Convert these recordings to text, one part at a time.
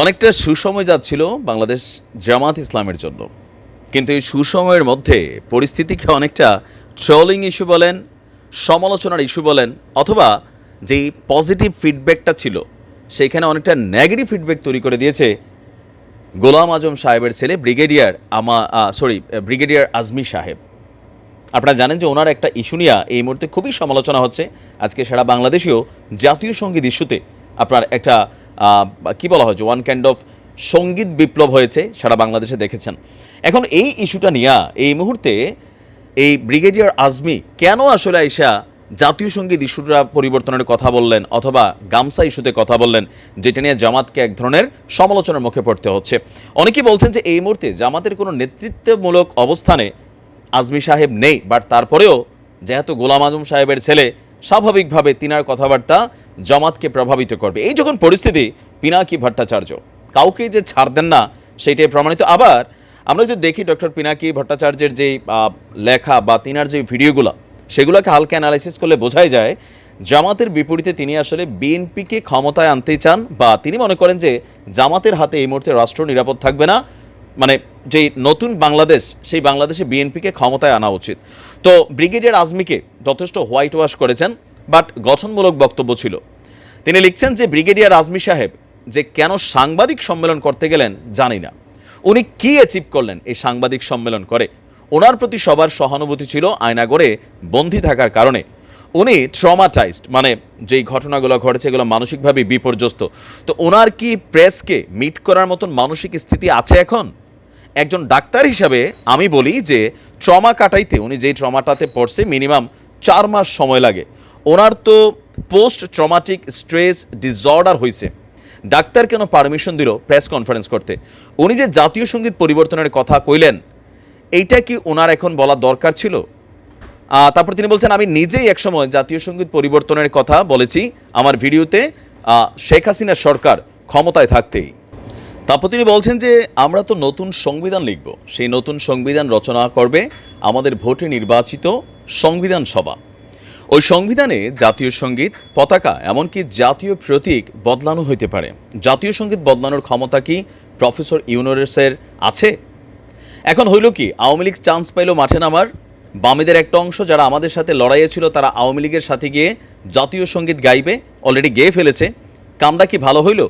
অনেকটা সুসময় যাচ্ছিল বাংলাদেশ জামাত ইসলামের জন্য। কিন্তু এই সুসময়ের মধ্যে পরিস্থিতিকে অনেকটা ট্রোলিং ইস্যু বলেন, সমালোচনার ইস্যু বলেন, অথবা যেই পজিটিভ ফিডব্যাকটা ছিল সেইখানে অনেকটা নেগেটিভ ফিডব্যাক তৈরি করে দিয়েছে গোলাম আজম সাহেবের ছেলে ব্রিগেডিয়ার আমা সরি ব্রিগেডিয়ার আজমি সাহেব। আপনারা জানেন যে ওনার একটা ইস্যু নিয়ে এই মুহূর্তে খুবই সমালোচনা হচ্ছে। আজকে সারা বাংলাদেশেও জাতীয় সংগীত ইস্যুতে আপনার একটা কি বলা হয়, যে ওয়ান কাইন্ড অফ সংগীত বিপ্লব হয়েছে, সারা বাংলাদেশে দেখেছেন। এখন এই ইস্যুটা নিয়ে এই মুহূর্তে এই ব্রিগেডিয়ার আজমি কেন আসলে আইসা জাতীয় সংগীত ইস্যুটা পরিবর্তনের কথা বললেন, অথবা গামসা ইস্যুতে কথা বললেন, যেটা নিয়ে জামাতকে এক ধরনের সমালোচনার মুখে পড়তে হচ্ছে? অনেকেই বলছেন যে এই মুহূর্তে জামাতের কোনো নেতৃত্বমূলক অবস্থানে আজমি সাহেব নেই, বাট তারপরেও যেহেতু গোলাম আজম সাহেবের ছেলে স্বাভাবিকভাবে তিনার কথাবার্তা জামাতকে প্রভাবিত করবে। এই যখন পরিস্থিতি, পিনাকি ভট্টাচার্য কাউকে যে ছাড় দেন না সেইটাই প্রমাণিত। আবার আমরা যদি দেখি ডক্টর পিনাকি ভট্টাচার্যের যে লেখা বা তিনার যে ভিডিওগুলো, সেগুলোকে হালকা অ্যানালাইসিস করলে বোঝাই যায়, জামাতের বিপরীতে তিনি আসলে বিএনপিকে ক্ষমতায় আনতে চান বা তিনি মনে করেন যে জামাতের হাতে এই মুহূর্তে রাষ্ট্র নিরাপদ থাকবে না। মানে যে নতুন বাংলাদেশ, সেই বাংলাদেশে বিএনপিকে ক্ষমতায় আনা উচিত। তো ব্রিগেডিয়ার আজমিকে যথেষ্ট হোয়াইট ওয়াশ করেছেন, বাট গঠনমূলক বক্তব্য ছিল। তিনি লিখছেন যে ব্রিগেডিয়ার আজমি সাহেব যে কেন সাংবাদিক সম্মেলন করতে গেলেন জানি না। উনি কি অ্যাচিভ করলেন এই সাংবাদিক সম্মেলন করে? ওনার প্রতি সবার সহানুভূতি ছিল আয়নাগরে বন্দি থাকার কারণে। উনি ট্রমাটাইজড মানে যেই ঘটনাগুলো ঘটেছে এগুলো মানসিকভাবে বিপর্যস্ত। তো ওনার কি প্রেসকে মিট করার মতন মানসিক স্থিতি আছে এখন? একজন ডাক্তার হিসাবে আমি বলি যে ট্রমা কাটাইতে, উনি যেই ট্রমাটাতে পড়ছে, মিনিমাম চার মাস সময় লাগে। ওনার তো পোস্ট ট্রমাটিক স্ট্রেস ডিসঅর্ডার হয়েছে ডাক্তার কেন পারমিশন দিল প্রেস কনফারেন্স করতে? উনি যে জাতীয় সংগীত পরিবর্তনের কথা কইলেন, এইটা কি ওনার এখন বলা দরকার ছিল? তারপর তিনি বলছেন, আমি নিজেই একসময় জাতীয় সংগীত পরিবর্তনের কথা বলেছি। আমার ভিডিওতে শেখ হাসিনার সরকার ক্ষমতায় থাকতেই। তারপর তিনি বলছেন যে, আমরা তো নতুন সংবিধান লিখব। সেই নতুন সংবিধান রচনা করবে আমাদের ভোটে নির্বাচিত সংবিধান সভা। ওই সংবিধানে জাতীয় সংগীত পতাকা এমনকি জাতীয় প্রতীক বদলানো হইতে পারে। জাতীয় সংগীত বদলানোর ক্ষমতা কি প্রফেসর ইউনোরেসের আছে? এখন হইল কি, আওয়ামী লীগ চান্স পাইল মাঠে নামার। বামেদের একটা অংশ যারা আমাদের সাথে লড়াইয়ে ছিল, তারা আওয়ামী লীগের সাথে গিয়ে জাতীয় সংগীত গাইবে, অলরেডি গেয়ে ফেলেছে। কামটা কি ভালো হইল?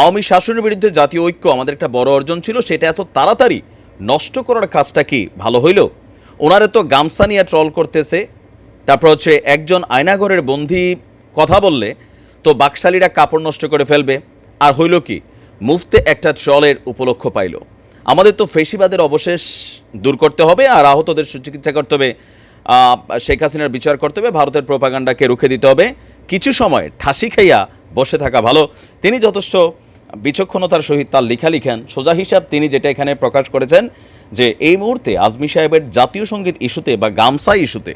আওয়ামী শাসনের বিরুদ্ধে জাতীয় ঐক্য আমাদের একটা বড় অর্জন ছিল, সেটা এত তাড়াতাড়ি নষ্ট করার কাজটা কি ভালো হইল? ওনারে তো গামছা নিয়ে ট্রল করতেছে, তারপর হচ্ছে একজন আয়নাঘরের বন্দি কথা বললে, তো বাকশালীরা কাপড় নষ্ট করে ফেলবে, আর হইল কি? মুফতে একটা ট্রলের উপলক্ষ পাইল। আমাদের তো ফেসিবাদের অবশেষ দূর করতে হবে, আর আহতদের সুচিকিৎসা করতে হবে শেখ হাসিনার বিচার করতে হবে, ভারতের প্রোপাগান্ডাকে রুখে দিতে হবে। কিছু সময় ঠাসি খাইয়া বসে থাকা ভালো। তিনি যথেষ্ট বিচক্ষণতার সহিত তার লেখা লিখেন। সোজা হিসাব তিনি যেটা এখানে প্রকাশ করেছেন যে এই মুহূর্তে আজমি সাহেবের জাতীয় সংগীত ইস্যুতে বা গামসা ইস্যুতে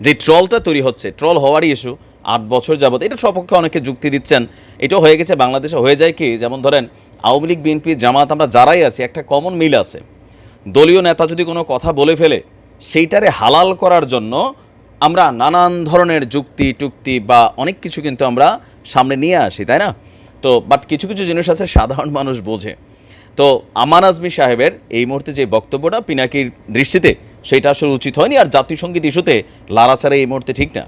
যে ট্রলটা তৈরি হচ্ছে, ট্রল হওয়ারই ইস্যু, আট বছর যাবত, এটা সপক্ষে অনেকে যুক্তি দিচ্ছেন। এটাও হয়ে গেছে বাংলাদেশে। হয়ে যায় কি, যেমন ধরেন, আওয়ামী লীগ, বিএনপি, জামাত, আমরা যারাই আছি, একটা কমন মিল আছে। দলীয় নেতা যদি কোনো কথা বলে ফেলে, সেইটারে হালাল করার জন্য আমরা নানান ধরনের যুক্তি, টুক্তি বা অনেক কিছু কিন্তু আমরা সামনে নিয়ে আসি, তাই না? তো বাট কিছু কিছু জিনিস আছে সাধারণ মানুষ বোঝে। তো, আমান আজমি সাহেবের এই মুহূর্তে যে বক্তব্যটা, পিনাকির দৃষ্টিতে সেটা আসলে উচিত হয়নি, আর জাতীয় সংগীত ইস্যুতে লাড়াছাড়া এই মুহূর্তে ঠিক না।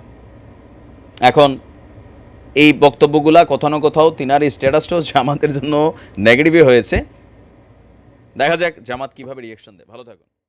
এখন, এই বক্তব্যগুলা কোথাও না কোথাও তিনার স্ট্যাটাসটাও জামাতের জন্য নেগেটিভই হয়েছে। দেখা যাক জামাত কীভাবে রিয়েকশন দেয়। ভালো থাকুন।